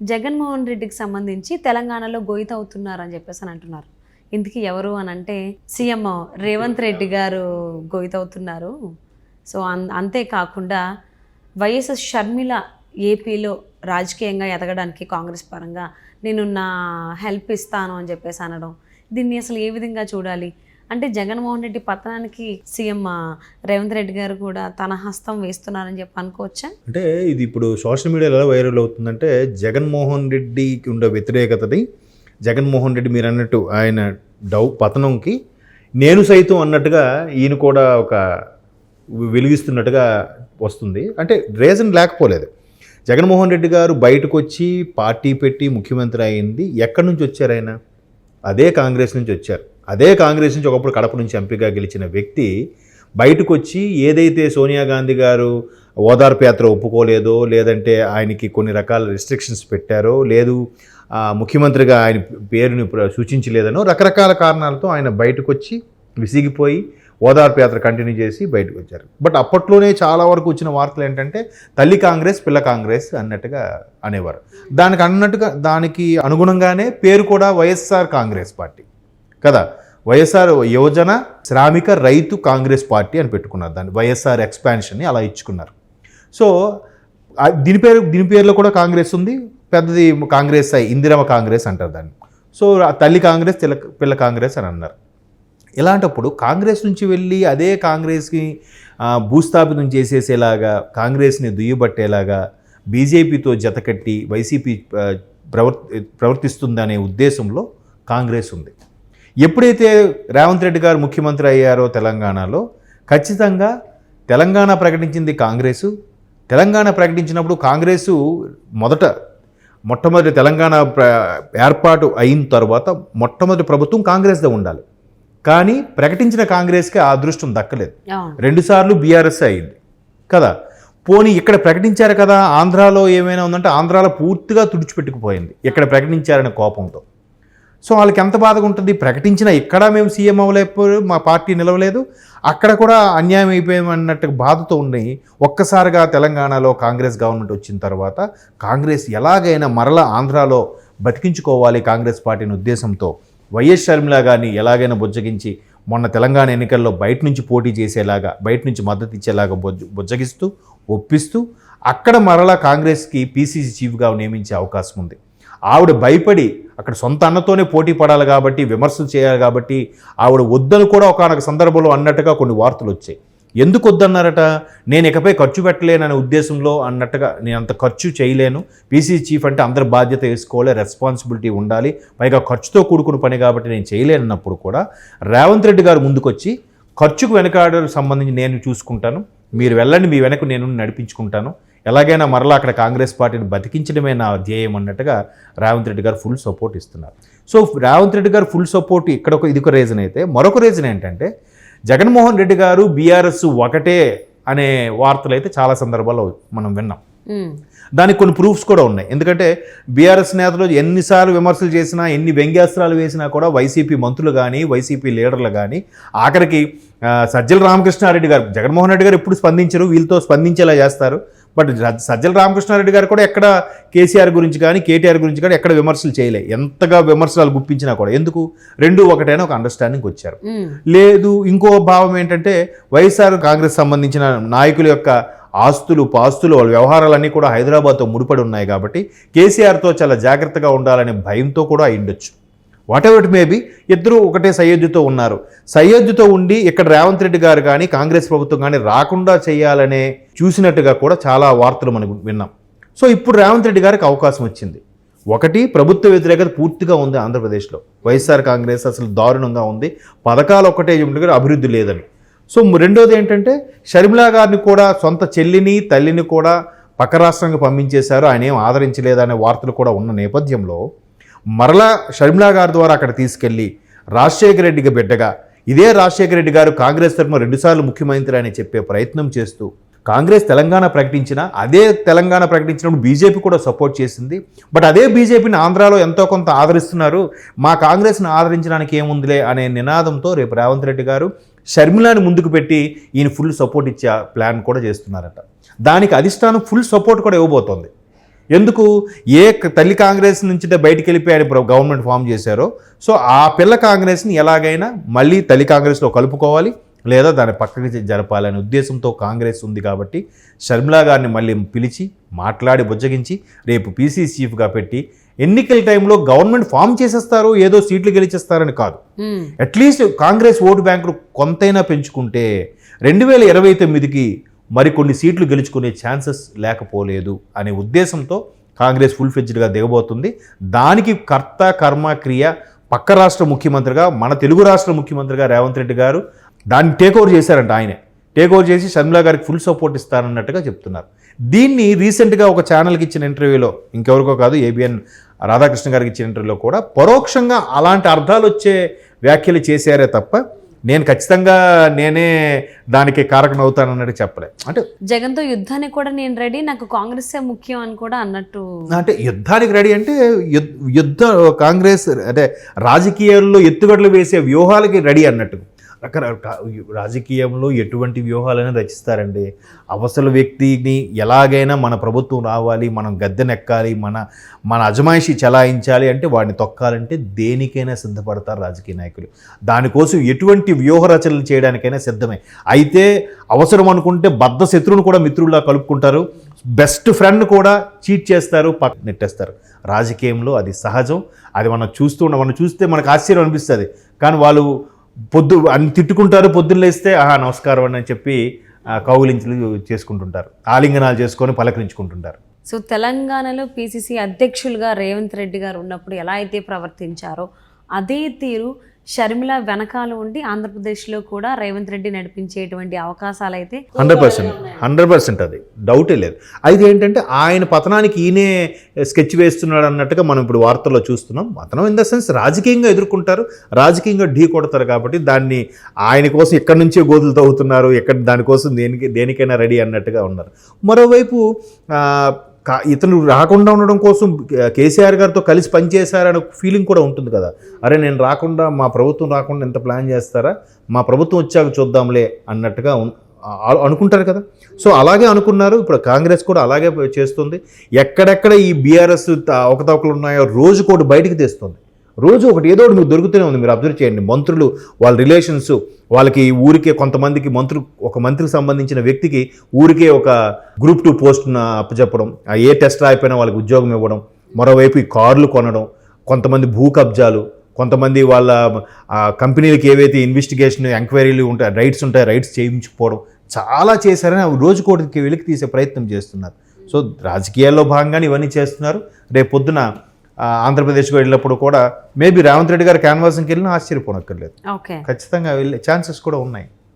జగన్మోహన్ రెడ్డికి సంబంధించి తెలంగాణలో గోయిత అని చెప్పేసి అని అంటున్నారు. ఇందుకు ఎవరు అని అంటే సీఎం రేవంత్ రెడ్డి గారు గోయిత అవుతున్నారు సో అన్ అంతేకాకుండా వైఎస్ఎస్ షర్మిల ఏపీలో రాజకీయంగా ఎదగడానికి కాంగ్రెస్ పరంగా నేను నా హెల్ప్ ఇస్తాను అని చెప్పేసి అనడం దీన్ని అసలు ఏ విధంగా చూడాలి? అంటే జగన్మోహన్ రెడ్డి పతనానికి సీఎం రేవంత్ రెడ్డి గారు కూడా తన హస్తం వేస్తున్నారని చెప్పి అనుకోవచ్చా? అంటే ఇది ఇప్పుడు సోషల్ మీడియాలో ఎలా వైరల్ అవుతుందంటే జగన్మోహన్ రెడ్డికి ఉండే వ్యతిరేకతది జగన్మోహన్ రెడ్డి మీరు అన్నట్టు ఆయన డౌ పతనంకి నేను సైతం అన్నట్టుగా ఈయన కూడా ఒక వెలిగిస్తున్నట్టుగా వస్తుంది. అంటే రీజన్ లేకపోలేదు. జగన్మోహన్ రెడ్డి గారు బయటకు వచ్చి పార్టీ పెట్టి ముఖ్యమంత్రి అయింది. ఎక్కడి నుంచి వచ్చారు ఆయన? అదే కాంగ్రెస్ నుంచి వచ్చారు. అదే కాంగ్రెస్ నుంచి ఒకప్పుడు కడప నుంచి ఎంపీగా గెలిచిన వ్యక్తి బయటకు వచ్చి ఏదైతే సోనియా గాంధీ గారు ఓదార్పు యాత్ర ఒప్పుకోలేదో లేదంటే ఆయనకి కొన్ని రకాల రిస్ట్రిక్షన్స్ పెట్టారో లేదు ముఖ్యమంత్రిగా ఆయన పేరుని ప్ర- సూచించలేదనో రకరకాల కారణాలతో ఆయన బయటకు వచ్చి విసిగిపోయి ఓదార్పు యాత్ర కంటిన్యూ చేసి బయటకు వచ్చారు బట్ అప్పట్లోనే చాలా వరకు వచ్చిన వార్తలు ఏంటంటే తల్లి కాంగ్రెస్ పిల్ల కాంగ్రెస్ అన్నట్టుగా అనేవారు. దానికి అన్నట్టుగా దానికి అనుగుణంగానే పేరు కూడా వైఎస్ఆర్ కాంగ్రెస్ పార్టీ. కదా? వైఎస్ఆర్ యువజన శ్రామిక రైతు కాంగ్రెస్ పార్టీ అని పెట్టుకున్నారు దాన్ని. వైఎస్ఆర్ ఎక్స్పాన్షన్ని అలా ఇచ్చుకున్నారు. సో దీని పేరు దీని పేరులో కూడా కాంగ్రెస్ ఉంది. పెద్దది కాంగ్రెస్ ఇందిరమ కాంగ్రెస్ అంటారు దాన్ని. సో తల్లి కాంగ్రెస్ పిల్ల పిల్ల కాంగ్రెస్ అని అన్నారు. ఇలాంటప్పుడు కాంగ్రెస్ నుంచి వెళ్ళి అదే కాంగ్రెస్కి భూస్థాపితం చేసేసేలాగా కాంగ్రెస్ని దుయ్యబట్టేలాగా బీజేపీతో జతకట్టి వైసీపీ ప్రవర్ ప్రవర్తిస్తుందనే ఉద్దేశంలో కాంగ్రెస్ ఉంది. ఎప్పుడైతే రేవంత్ రెడ్డి గారు ముఖ్యమంత్రి అయ్యారో తెలంగాణలో ఖచ్చితంగా తెలంగాణ ప్రకటించింది కాంగ్రెసు. తెలంగాణ ప్రకటించినప్పుడు కాంగ్రెసు మొదట మొట్టమొదటి తెలంగాణ ఏర్పాటు అయిన తర్వాత మొట్టమొదటి ప్రభుత్వం కాంగ్రెస్దే ఉండాలి. కానీ ప్రకటించిన కాంగ్రెస్కి ఆ అదృష్టం దక్కలేదు. రెండుసార్లు బీఆర్ఎస్ అయింది. కదా? పోనీ ఇక్కడ ప్రకటించారు కదా ఆంధ్రాలో ఏమైనా ఉందంటే ఆంధ్రాలో పూర్తిగా తుడిచిపెట్టుకుపోయింది. ఇక్కడ ప్రకటించారనే కోపంతో. సో వాళ్ళకి ఎంత బాధగా ఉంటుంది? ప్రకటించిన ఇక్కడ మేము సీఎం అవ్వలేకపోయారు మా పార్టీ నిలవలేదు. అక్కడ కూడా అన్యాయం అయిపోయాం అన్నట్టు బాధతో ఉండి ఒక్కసారిగా తెలంగాణలో కాంగ్రెస్ గవర్నమెంట్ వచ్చిన తర్వాత కాంగ్రెస్ ఎలాగైనా మరల ఆంధ్రాలో బతికించుకోవాలి కాంగ్రెస్ పార్టీని ఉద్దేశంతో. వైఎస్ షర్మిల గారిని ఎలాగైనా బుజ్జగించి మొన్న తెలంగాణ ఎన్నికల్లో బయట నుంచి పోటీ చేసేలాగా బయట నుంచి మద్దతు ఇచ్చేలాగా బుజ్జ బుజ్జగిస్తూ ఒప్పిస్తూ అక్కడ మరలా కాంగ్రెస్కి పీసీసీ చీఫ్గా నియమించే అవకాశం ఉంది. ఆవిడ భయపడి అక్కడ సొంత అన్నతోనే పోటీ పడాలి కాబట్టి విమర్శలు చేయాలి కాబట్టి ఆవిడ వద్దని కూడా ఒకనొక సందర్భంలో అన్నట్టుగా కొన్ని వార్తలు వచ్చాయి. ఎందుకు వద్దన్నారట? నేను ఇకపై ఖర్చు పెట్టలేననే ఉద్దేశంలో అన్నట్టుగా నేను అంత ఖర్చు చేయలేను. పీసీ చీఫ్ అంటే అందరి బాధ్యత వేసుకోవాలి రెస్పాన్సిబిలిటీ ఉండాలి. పైగా ఖర్చుతో కూడుకున్న పని కాబట్టి నేను చేయలేనన్నప్పుడు కూడా రేవంత్ రెడ్డి గారు ముందుకొచ్చి ఖర్చుకు వెనకాడ సంబంధించి నేను చూసుకుంటాను. మీరు వెళ్ళండి మీ వెనక నేను నడిపించుకుంటాను. ఎలాగైనా మరలా అక్కడ కాంగ్రెస్ పార్టీని బతికించడమే నా ధ్యేయం అన్నట్టుగా రేవంత్ రెడ్డి గారు ఫుల్ సపోర్ట్ ఇస్తున్నారు. So Revanth Reddy garu full support ఇక్కడ ఒక ఇది ఒక రీజన్ అయితే మరొక రీజన్ ఏంటంటే జగన్మోహన్ రెడ్డి గారు బీఆర్ఎస్ ఒకటే అనే వార్తలు అయితే చాలా సందర్భాల్లో మనం విన్నాం. దానికి కొన్ని ప్రూఫ్స్ కూడా ఉన్నాయి. ఎందుకంటే బీఆర్ఎస్ నేతలు ఎన్నిసార్లు విమర్శలు చేసినా ఎన్ని వ్యంగ్యాస్త్రాలు వేసినా కూడా వైసీపీ మంత్రులు కానీ వైసీపీ లీడర్లు కానీ ఆఖరికి సజ్జల రామకృష్ణారెడ్డి గారు జగన్మోహన్ రెడ్డి గారు ఎప్పుడు స్పందించరు వీళ్ళతో స్పందించేలా చేస్తారు. బట్ సజ్జల రామకృష్ణారెడ్డి గారు కూడా ఎక్కడ కేసీఆర్ గురించి కానీ కేటీఆర్ గురించి కానీ ఎక్కడ విమర్శలు చేయలే. ఎంతగా విమర్శలు గుప్పించినా కూడా. ఎందుకు? రెండు ఒకటైనా ఒక అండర్స్టాండింగ్ వచ్చారు. లేదు ఇంకో భావం ఏంటంటే వైఎస్ఆర్ కాంగ్రెస్ సంబంధించిన నాయకుల యొక్క ఆస్తులు పాస్తులు వాళ్ళ వ్యవహారాలన్నీ కూడా హైదరాబాద్తో ముడిపడి ఉన్నాయి కాబట్టి కేసీఆర్తో చాలా జాగ్రత్తగా ఉండాలనే భయంతో కూడా అయిండొచ్చు వాట్ ఎవర్ ఇట్ మేబీ ఇద్దరు ఒకటే సయోధ్యతో ఉన్నారు. సయోధ్యతో ఉండి ఇక్కడ రేవంత్ రెడ్డి గారు కానీ కాంగ్రెస్ ప్రభుత్వం కానీ రాకుండా చేయాలనే చూసినట్టుగా కూడా చాలా వార్తలు మనం విన్నాం. సో ఇప్పుడు రేవంత్ రెడ్డి గారికి అవకాశం వచ్చింది. ఒకటి ప్రభుత్వ వ్యతిరేకత పూర్తిగా ఉంది ఆంధ్రప్రదేశ్లో. వైఎస్ఆర్ కాంగ్రెస్ అసలు దారుణంగా ఉంది. పథకాలు ఒకటే ఉండగా అభివృద్ధి లేదని. సో రెండోది ఏంటంటే షర్మిలా గారిని కూడా సొంత చెల్లిని తల్లిని కూడా పక్క రాష్ట్రానికి పంపించేశారు. ఆయన ఏం ఆదరించలేదనే వార్తలు కూడా ఉన్న నేపథ్యంలో మరలా షర్మిలా గారి ద్వారా అక్కడ తీసుకెళ్ళి రాజశేఖర రెడ్డికి బిడ్డగా ఇదే రాజశేఖర రెడ్డి గారు కాంగ్రెస్ తరఫున రెండుసార్లు ముఖ్యమంత్రి అని చెప్పే ప్రయత్నం చేస్తూ కాంగ్రెస్ తెలంగాణ ప్రకటించిన అదే తెలంగాణ ప్రకటించినప్పుడు బీజేపీ కూడా సపోర్ట్ చేసింది. బట్ అదే బీజేపీని ఆంధ్రాలో ఎంతో కొంత ఆదరిస్తున్నారు. మా కాంగ్రెస్ని ఆదరించడానికి ఏముందిలే అనే నినాదంతో రేపు రేవంత్ రెడ్డి గారు షర్మిలాని ముందుకు పెట్టి ఈయన ఫుల్ సపోర్ట్ ఇచ్చే ప్లాన్ కూడా చేస్తున్నారట. దానికి అధిష్టానం ఫుల్ సపోర్ట్ కూడా ఇవ్వబోతోంది. ఎందుకు? ఏ తల్లి కాంగ్రెస్ నుంచి బయటికి వెళ్ళిపోయి ఆయన గవర్నమెంట్ ఫామ్ చేశారో. సో ఆ పిల్ల కాంగ్రెస్ని ఎలాగైనా మళ్ళీ తల్లి కాంగ్రెస్లో కలుపుకోవాలి. లేదా దాన్ని పక్కకి జరపాలనే ఉద్దేశంతో కాంగ్రెస్ ఉంది కాబట్టి షర్మిలా గారిని మళ్ళీ పిలిచి మాట్లాడి బుజ్జగించి రేపు పీసీ చీఫ్గా పెట్టి ఎన్నికల టైంలో గవర్నమెంట్ ఫామ్ చేసేస్తారు ఏదో సీట్లు గెలిచేస్తారని కాదు. అట్లీస్ట్ కాంగ్రెస్ ఓటు బ్యాంకులు కొంతైనా పెంచుకుంటే రెండు వేల ఇరవై తొమ్మిదికి మరికొన్ని సీట్లు గెలుచుకునే ఛాన్సెస్ లేకపోలేదు అనే ఉద్దేశంతో కాంగ్రెస్ ఫుల్ ఫెడ్జ్డ్గా దిగబోతుంది దానికి కర్త కర్మ క్రియ పక్క రాష్ట్ర ముఖ్యమంత్రిగా మన తెలుగు రాష్ట్ర ముఖ్యమంత్రిగా రేవంత్ రెడ్డి గారు దాన్ని టేక్ ఓవర్ చేశారంట ఆయనే. టేక్ ఓవర్ చేసి షర్మిలా గారికి ఫుల్ సపోర్ట్ ఇస్తారన్నట్టుగా చెప్తున్నారు. దీన్ని రీసెంట్గా ఒక ఛానల్కి ఇచ్చిన ఇంటర్వ్యూలో ఇంకెవరికో కాదు ఏబిఎన్ రాధాకృష్ణ గారికి ఇచ్చిన ఇంటర్వ్యూలో కూడా పరోక్షంగా అలాంటి అర్థాలు వచ్చే వ్యాఖ్యలు చేశారే తప్ప నేను ఖచ్చితంగా నేనే దానికి కారకం అవుతానన్నట్టు చెప్పలే. అంటే జగన్తో యుద్ధానికి కూడా నేను రెడీ నాకు కాంగ్రెసే ముఖ్యం అని కూడా అన్నట్టు అంటే యుద్ధానికి రెడీ అంటే యుద్- యుద్ధ కాంగ్రెస్ అంటే రాజకీయాల్లో ఎత్తుగడలు వేసే వ్యూహాలకి రెడీ అన్నట్టు. రకర రాజకీయంలో ఎటువంటి వ్యూహాలను రచిస్తారండి. అవసర వ్యక్తిని ఎలాగైనా మన ప్రభుత్వం రావాలి మనం గద్దెనెక్కాలి మన మన అజమాయిషి చలాయించాలి అంటే వాడిని తొక్కాలంటే దేనికైనా సిద్ధపడతారు రాజకీయ నాయకులు. దానికోసం ఎటువంటి వ్యూహ రచనలు చేయడానికైనా సిద్ధమే. అయితే అవసరం అనుకుంటే బద్ధ శత్రువును కూడా మిత్రుల్లా కలుపుకుంటారు. బెస్ట్ ఫ్రెండ్ కూడా చీట్ చేస్తారు పక్క నెట్టేస్తారు. రాజకీయంలో అది సహజం. అది మనం చూస్తూ ఉన్న- మనం చూస్తే మనకు ఆశ్చర్యం అనిపిస్తుంది. కానీ వాళ్ళు పొద్దు అన్ని తిట్టుకుంటారు పొద్దున్న లేస్తే ఆహా నమస్కారం అని చెప్పి ఆ, చేసుకుంటుంటారు. ఆలింగనాలు చేసుకొని పలకరించుకుంటుంటారు. సో తెలంగాణలో పిసిసి అధ్యక్షులుగా రేవంత్ రెడ్డి గారు ఉన్నప్పుడు ఎలా అయితే ప్రవర్తించారో అదే తీరు షర్మిల వెనకాల ఉండి ఆంధ్రప్రదేశ్లో కూడా రేవంత్ రెడ్డి నడిపించేటువంటి అవకాశాలు అయితే హండ్రెడ్ పర్సెంట్. హండ్రెడ్ పర్సెంట్ అది. డౌటే లేదు. అయితే ఏంటంటే ఆయన పతనానికి ఈయనే స్కెచ్ వేస్తున్నాడు అన్నట్టుగా మనం ఇప్పుడు వార్తల్లో చూస్తున్నాం. పతనం ఇన్ ద సెన్స్ రాజకీయంగా ఎదుర్కొంటారు రాజకీయంగా ఢీ కొడతారు కాబట్టి దాన్ని ఆయన కోసం ఎక్కడి నుంచే గోతులు తవ్వుతున్నారు ఎక్కడ దానికోసం దేనికి దేనికైనా రెడీ అన్నట్టుగా ఉన్నారు. మరోవైపు కా- ఇతను రాకుండా ఉండడం కోసం కేసీఆర్ గారితో కలిసి పనిచేశారనే ఫీలింగ్ కూడా ఉంటుంది కదా. అరే నేను రాకుండా మా ప్రభుత్వం రాకుండా ఎంత ప్లాన్ చేస్తారా? మా ప్రభుత్వం వచ్చాక చూద్దాంలే అన్నట్టుగా అనుకుంటారు కదా. సో అలాగే అనుకున్నారు. ఇప్పుడు కాంగ్రెస్ కూడా అలాగే చేస్తుంది. ఎక్కడెక్కడ ఈ బీఆర్ఎస్ అవకతవకలు ఉన్నాయో రోజు కూడా బయటికి తెస్తుంది. రోజు ఒకటి ఏదో ఒకటి మీకు దొరుకుతూనే ఉంది. మీరు అబ్జర్వ్ చేయండి. మంత్రులు వాళ్ళ రిలేషన్స్ వాళ్ళకి ఊరికే కొంతమందికి మంత్రులు ఒక మంత్రికి సంబంధించిన వ్యక్తికి ఊరికే ఒక గ్రూప్ టూ పోస్ట్ను అప్పచెప్పడం ఆ ఏ టెస్ట్ రాయిపోయినా వాళ్ళకి ఉద్యోగం ఇవ్వడం మరోవైపు ఈ కార్లు కొనడం కొంతమంది భూ కబ్జాలు కొంతమంది వాళ్ళ కంపెనీలకి ఏవైతే ఇన్వెస్టిగేషన్ ఎంక్వైరీలు ఉంటాయి రైట్స్ ఉంటాయి రైట్స్ చేయించుకోవడం చాలా చేశారని అవి రోజు కోటికి వెలికి తీసే ప్రయత్నం చేస్తున్నారు. సో రాజకీయాల్లో భాగంగానే ఇవన్నీ చేస్తున్నారు. రేపు పొద్దున ఆంధ్రప్రదేశ్కి వెళ్ళినప్పుడు కూడా మేబీ రేవంత్ రెడ్డి గారు క్యాన్వాసింగ్కి వెళ్ళినా ఆశ్చర్యపోనక్కర్లేదు. ఖచ్చితంగా వెళ్ళే ఛాన్సెస్ కూడా ఉన్నాయి.